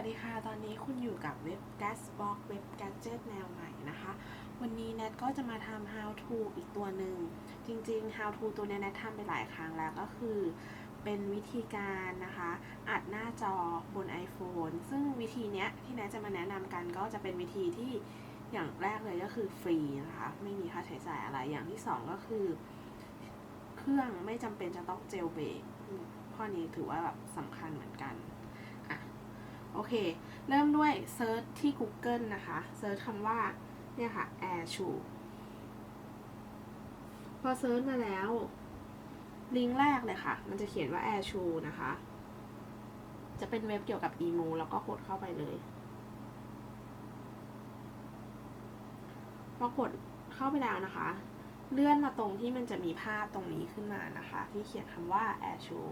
วัสดีค่ะ ตอนนี้คุณอยู่กับเว็บ Gasbox เว็บ Gadget แนวใหม่นะคะ วันนี้แนทก็จะมาทำ How to อีกตัวหนึ่ง จริง ๆ How to ตัวนี้แนททำไปหลายครั้งแล้วก็คือ เป็นวิธีการนะคะ อัดหน้าจอบน iPhone ซึ่งวิธีเนี้ยที่แนทจะมาแนะนำกันก็จะเป็นวิธีที่อย่างแรกเลยก็คือฟรีนะคะ ไม่มีค่าใช้จ่ายอะไร อย่างที่สองก็คือ เครื่องไม่จำเป็นจะต้องเจลเบรกข้อนี้ถือว่าแบบสำคัญเหมือนกัน เค เริ่มด้วยเซิร์ชที่ Google นะคะเซิร์ชคำว่าเนี่ยค่ะ Air Shoe พอเซิร์ชมาแล้ว ลิงก์แรกเลยค่ะ มันจะเขียนว่า Air Shoe นะคะ จะเป็นเว็บเกี่ยวกับ e m o แล้วก็กดเข้าไปเลยพอกดเข้าไปแล้วนะคะ เลื่อนมาตรงที่มันจะมีภาพตรงนี้ขึ้นมานะคะ ที่เขียนคำว่า Air Shoe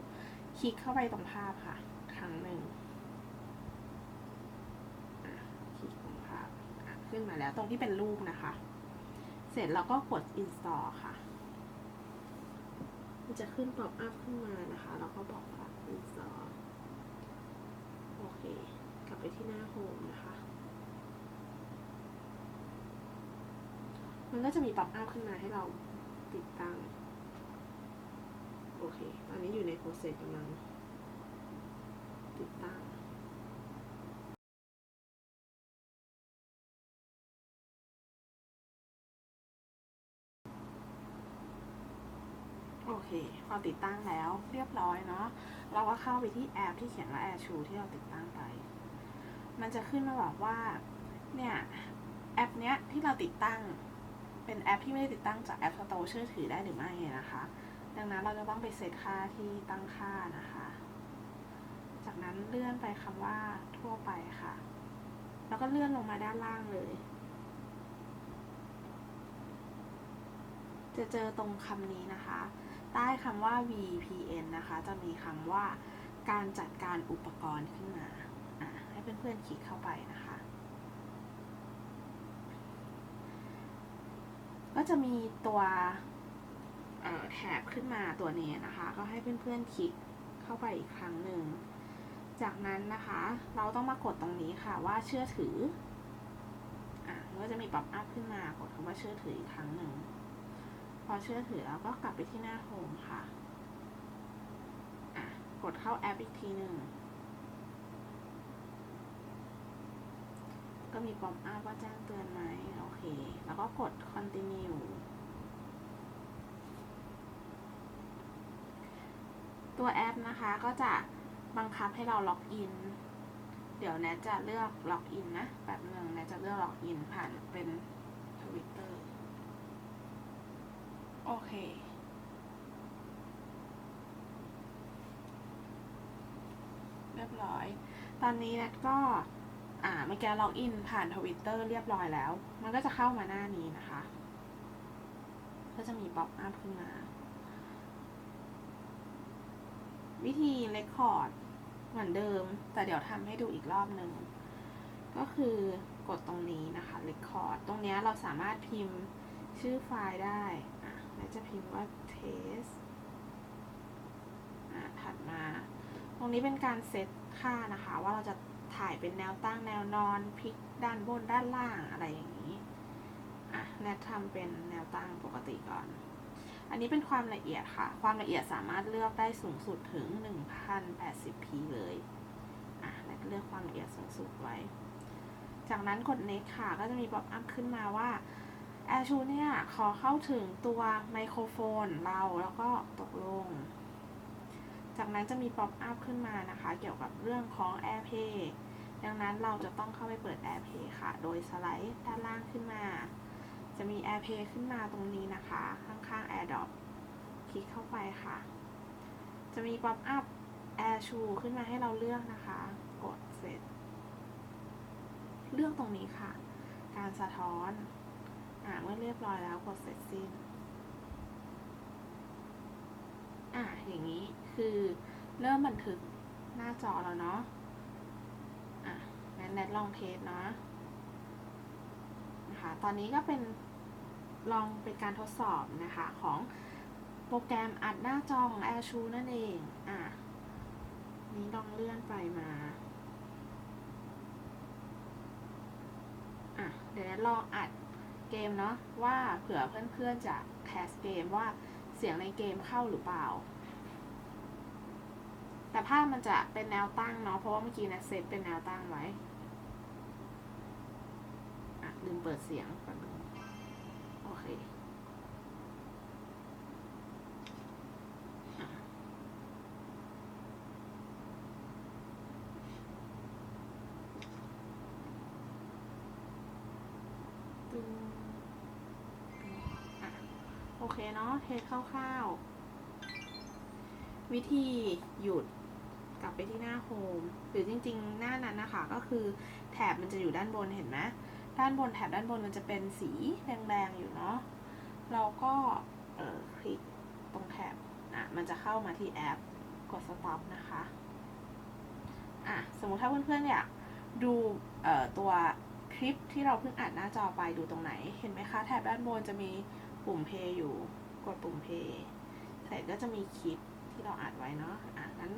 คลิกเข้าไปตรงภาพค่ะ ครั้งหนึ่ง อะคลิกตรงภาพอะ ขึ้นมาแล้ว ตรงที่เป็นรูปนะคะ เสร็จแล้วก็กด install ค่ะ มันจะขึ้น pop up ขึ้นมานะคะ แล้วก็บอกว่า install โอเค กลับไปที่หน้าโฮมนะคะ มันก็จะมี pop up ขึ้นมาให้เราติดตั้ง โอเค ตอนนี้อยู่ใน process กำลังติดตั้ง โอเค พอติดตั้งแล้วเรียบร้อยเนาะ เราก็เข้าไปที่แอปที่เขียนว่า Air Shoe ที่เราติดตั้งไป มันจะขึ้นมาบอกว่า เนี่ยแอปเนี้ยที่เราติดตั้ง เป็นแอปที่ไม่ได้ติดตั้งจากแอป Store เชื่อถือได้หรือไม่นะคะ ดังนั้นเราจะต้องไปเซตค่าที่ตั้งค่านะคะ จากนั้นเลื่อนไปคำว่าทั่วไปค่ะ แล้วก็เลื่อนลงมาด้านล่างเลยจะเจอตรงคำนี้นะคะ ใต้คำว่า VPN นะคะ จะมีคำว่าการจัดการอุปกรณ์ขึ้นมาให้เพื่อนๆคลิกเข้าไปนะคะ ก็จะมีตัวแถบขึ้นมาตัวนี้นะคะ ก็ให้เพื่อนๆคลิกเข้าไปอีกครั้งหนึ่ง จากนั้นนะคะ เราต้องมากดตรงนี้ค่ะว่าเชื่อถือ อะก็จะมีป๊อปอัพขึ้นมากดคำว่าเชื่อถืออีกครั้งหนึ่ง พอเชื่อถือแล้วก็กลับไปที่หน้าโฮมค่ะะกดเข้าแอปอีกทีหนึ่ง ก็มีปอปอัพว่าแจ้งเตือนไหมโอเค แล้วก็กด continue ตัวแอปนะคะก็จะบังคับให้เราล็อกอิน เดี๋ยวแนทจะเลือกล็อกอินนะ แบบหนึ่งแนทจะเลือกล็อกอินผ่านเป็นทวิตเตอร์ โอเค เรียบร้อย ตอนนี้แนัดก็ อ่าเมื่อกี้ล็อกอินผ่านทวิตเตอร์เรียบร้อยแล้ว มันก็จะเข้ามาหน้านี้นะคะ ก็จะมีป๊อปอัพขึ้นมา วิธีเลคคอร์ดเหมือนเดิม แต่เดี๋ยวทำให้ดูอีกรอบหนึ่ง ก็คือกดตรงนี้นะคะ record ตรงนี้เราสามารถพิมพ์ชื่อไฟล์ได้อะ แล้วจะพิมพ์ว่า test ถัดมา ตรงนี้เป็นการเซตค่านะคะ ว่าเราจะถ่ายเป็นแนวตั้งแนวนอนพลิกด้านบนด้านล่างอะไรอย่างนี้อะแนททำเป็นแนวตั้งปกติก่อน อันนี้เป็นความละเอียดค่ะ ความละเอียดสามารถเลือกได้สูงสุดถึง 1080p เลยอะแนทเลือกความละเอียดสูงสุดไว้ จากนั้นกด next ค่ะ ก็จะมีป๊อปอัพขึ้นมาว่า a i r s h o เนี่ย ขอเข้าถึงตัวไมโครโฟนเราแล้วก็ตกลง จากนั้นจะมีป๊อปอัพขึ้นมานะคะ เกี่ยวกับเรื่องของ AirPlay ดังนั้นเราจะต้องเข้าไปเปิด AirPlay ค่ะ โดยสไลด์ด้านล่างขึ้นมา จะมี AirPlay ขึ้นมาตรงนี้นะคะ ข้างๆ AirDrop คลิกเข้าไปค่ะ จะมีป๊อปอัพ Air Shoe ขึ้นมาให้เราเลือกนะคะ กดเสร็จ เลือกตรงนี้ค่ะ การสะท้อน อ่าเมื่อเรียบร้อยแล้วกดเสร็จสิ้น อ่าอย่างนี้คือเริ่มบันทึกหน้าจอแล้วเนาะ อะงั้นแนทลองเทสเนาะนะคะ ตอนนี้ก็เป็นลองเป็นการทดสอบนะคะของโปรแกรมอัดหน้าจอของ AirShoe นั่นเอง อะ นี้ลองเลื่อนไปมา อะ เดี๋ยวลองอัด เกมเนาะว่าเผื่อเพื่อนๆจะแคสเกมว่าเสียงในเกมเข้าหรือเปล่า แต่ภาพมันจะเป็นแนวตั้งเนาะเพราะว่าเมื่อกี้นะเซตเป็นแนวตั้งไว้อะลืมเปิดเสียงแป๊บนึงโอเคอะตึงอะโอเคเนาะเทสคร่าวๆ วิธีหยุดกลับไปที่หน้าโฮมหรือจริงๆ หน้านั้นนะคะ ก็คือแถบมันจะอยู่ด้านบนเห็นไหมด้านบนแถบด้านบนมันจะเป็นสีแดงๆอยู่เนาะเราก็เออคลิกตรงแถบอะมันจะเข้ามาที่แอปกด stop นะคะอะสมมุติถ้าเพื่อนๆอยากดูเอ่อตัวคลิปที่เราเพิ่งอัดหน้าจอไปดูตรงไหน เห็นไหมคะ แถบด้านบนจะมี ปุ่มเพย์อยู่ กดปุ่มเพย์เสร็จก็จะมีคลิปที่เราอัดไว้เนาะอะงั้น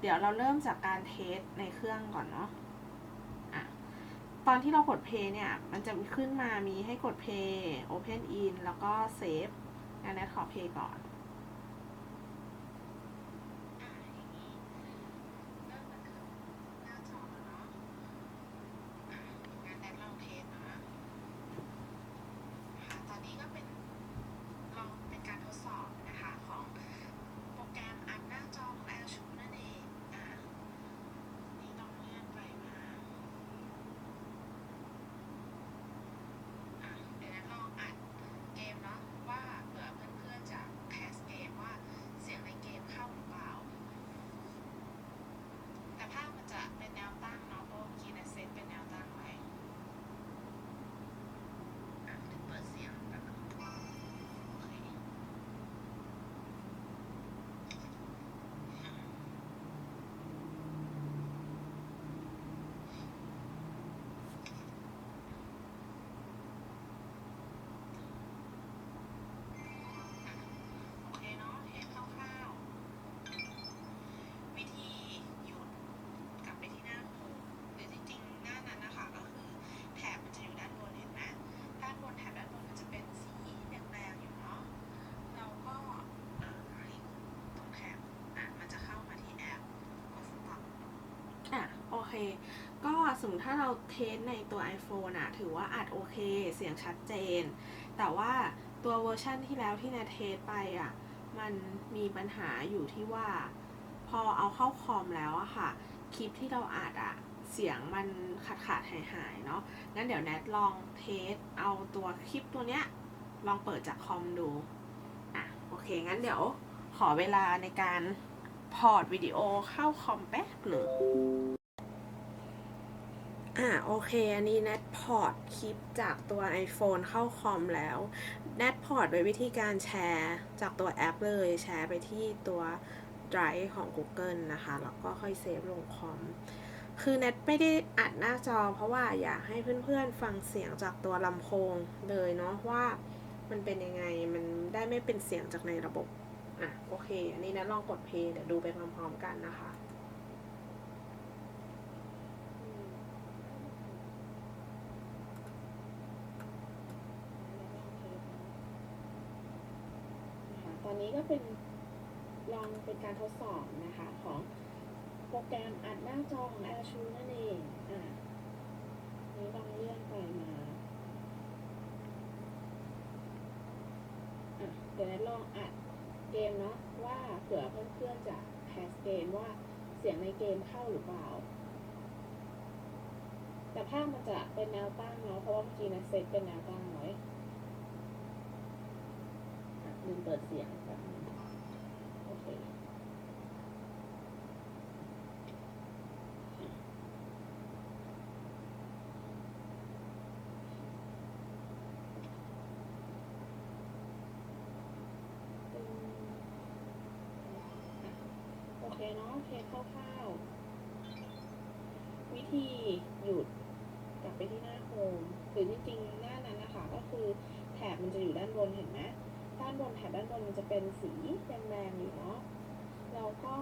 เดี๋ยวเราเริ่มจากการเทสในเครื่องก่อนเนาะอะตอนที่เรากดเพย์เนี่ย มันจะขึ้นมามีให้กดเพย์ open in แล้วก็ save งั้นแนทขอเพย์ก่อน อะอย่างนี้เริ่มบันทึกหน้าจอแล้วเนาะ อะงั้นแนทลองเทสนะค่ะตอนนี้ก็เป็นลองเป็นการทดสอบนะคะของ โปรแกรมอัดหน้าจอของ Air ชูนั่นเอง อะ นี่ต้องเลื่อนไปมา อะ เดี๋ยวนั้นลองอัดเกมเนาะว่าเผื่อเพื่อนๆจะแคสเกมว่าเสียงในเกมเข้าหรือเปล่า แต่ภาพมันจะเป็นแนวตั้งเนาะเพราะว่าเมื่อกี้เนี่ยเซตเป็นแนวตั้งไว้ อะถึงเปิดเสียงแบบนึงโอเค โอเคเนาะเทสคร่าวๆ วิธีหยุดกลับไปที่หน้าโฮมหรือจริงๆ หน้านั้นนะคะ ก็คือแถบมันจะอยู่ด้านบนเห็นไหมด้านบนแถบด้านบนมันจะเป็นสีแดงๆอยู่เนาะ เราก็เอ่อคลิกตรงแถบอะมันจะเข้ามาที่แอปกด stop อะโอเค ก็สมมติถ้าเราเทสในตัว iPhone อะถือว่าอัดโอเคเสียงชัดเจน แต่ว่าตัวเวอร์ชันที่แล้วที่นาเทสไปอะมันมีปัญหาอยู่ที่ว่า พอเอาเข้าคอมแล้วอะค่ะ คลิปที่เราอัดอะเสียงมันขาดขาดหายหายเนาะงั้นเดี๋ยวแนทลองเทสเอาตัวคลิปตัวเนี้ยลองเปิดจากคอมดูอะโอเคงั้นเดี๋ยวขอเวลาในการ พอร์ตวิดีโอเข้าคอมแป๊บหนึ่งอ่าโอเค อันนี้แนทพอร์ตคลิปจากตัว iPhone เข้าคอมแล้วแนทพอร์ตโดยวิธีการแชร์จากตัวแอปเลยแชร์ไปที่ตัว Drive ของ Google นะคะ แล้วก็ค่อยเซฟลงคอม คือแนทไม่ได้อัดหน้าจอ เพราะว่าอยากให้เพื่อนๆฟังเสียงจากตัวลำโพงเลยเนาะว่ามันเป็นยังไง มันได้ไม่เป็นเสียงจากในระบบ อะโอเค อันนี้นทลองกดเพย์เดี๋ยวดูไปพร้อมๆกันนะคะนะคะตอนนี้ก็เป็นลองเป็นการทดสอบนะคะของโปรแกรมอัดหน้าจอของ Air ชูนั่นเองอะนี้ลองเลื่อนไปมาอะเดี๋ยวลองอัด เกมเนาะว่าเผื่อเพื่อนๆจะแพสเกมว่าเสียงในเกมเข้าหรือเปล่า แต่ภาพมันจะเป็นแนวตั้งเนาะเพราะว่าเมื่อกี้นะเซตเป็นแนวตั้งไว้อะลืมเปิดเสียงแบบนึงโอเค โอ เคเนาะเทสคร่าวๆวิธีหยุดกลับไปที่หน้าโฮมหรือจริงๆหน้านั้นนะคะก็คือแถบมันจะอยู่ด้านบนเห็นไหมด้านบนแถบด้านบนมันจะเป็นสีแดงๆอยู่เนาะเราก็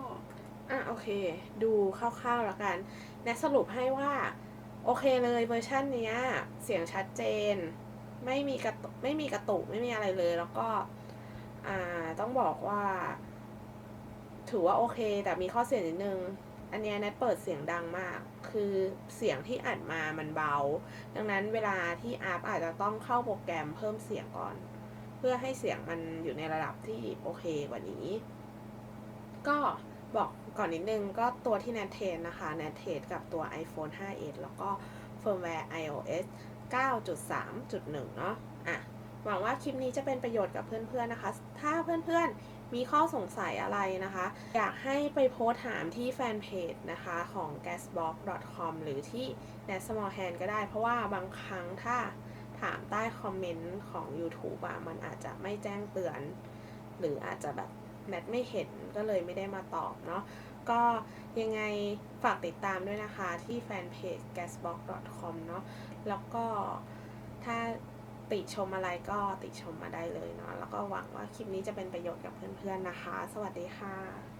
อะโอเค ดูคร่าวๆแล้วกันแนะสรุปให้ว่า โอเคเลยเวอร์ชันนี้เสียงชัดเจน ไม่มีกระตุไม่มีกระตุกไม่มีอะไรเลย แล้วก็อ่าต้องบอกว่า ถือว่าโอเค แต่มีข้อเสียนิดนึง อันเนี้ยแนทเปิดเสียงดังมาก คือเสียงที่อัดมามันเบา ดังนั้นเวลาที่อัพอาจจะต้องเข้าโปรแกรมเพิ่มเสียงก่อน เพื่อให้เสียงมันอยู่ในระดับที่โอเคกว่านี้ ก็บอกก่อนนิดนึงก็ตัวที่ n a t เทนนะคะ n a t เทนกับตัว iPhone 5s แล้วก็เฟิร์มแวร์ iOS 9.3.1 เนาะอะ หวังว่าคลิปนี้จะเป็นประโยชน์กับเพื่อนๆนะคะ ถ้าเพื่อนๆมีข้อสงสัยอะไรนะคะ อยากให้ไปโพสต์ถามที่แฟนเพจนะคะของ gasbox.com หรือที่ n a t small hand ก็ได้ เพราะว่าบางครั้งถ้าถามใต้คอมเมนต์ของ YouTube อะมันอาจจะไม่แจ้งเตือน หรืออาจจะแบบแนทไม่เห็นก็เลยไม่ได้มาตอบเนาะก็ยังไงฝากติดตามด้วยนะคะที่แฟนเพจ gasbox.com เนาะแล้วก็ถ้า ติชมอะไรก็ติชมมาได้เลยเนาะแล้วก็หวังว่าคลิปนี้จะเป็นประโยชน์กับเพื่อนๆนะคะ สวัสดีค่ะ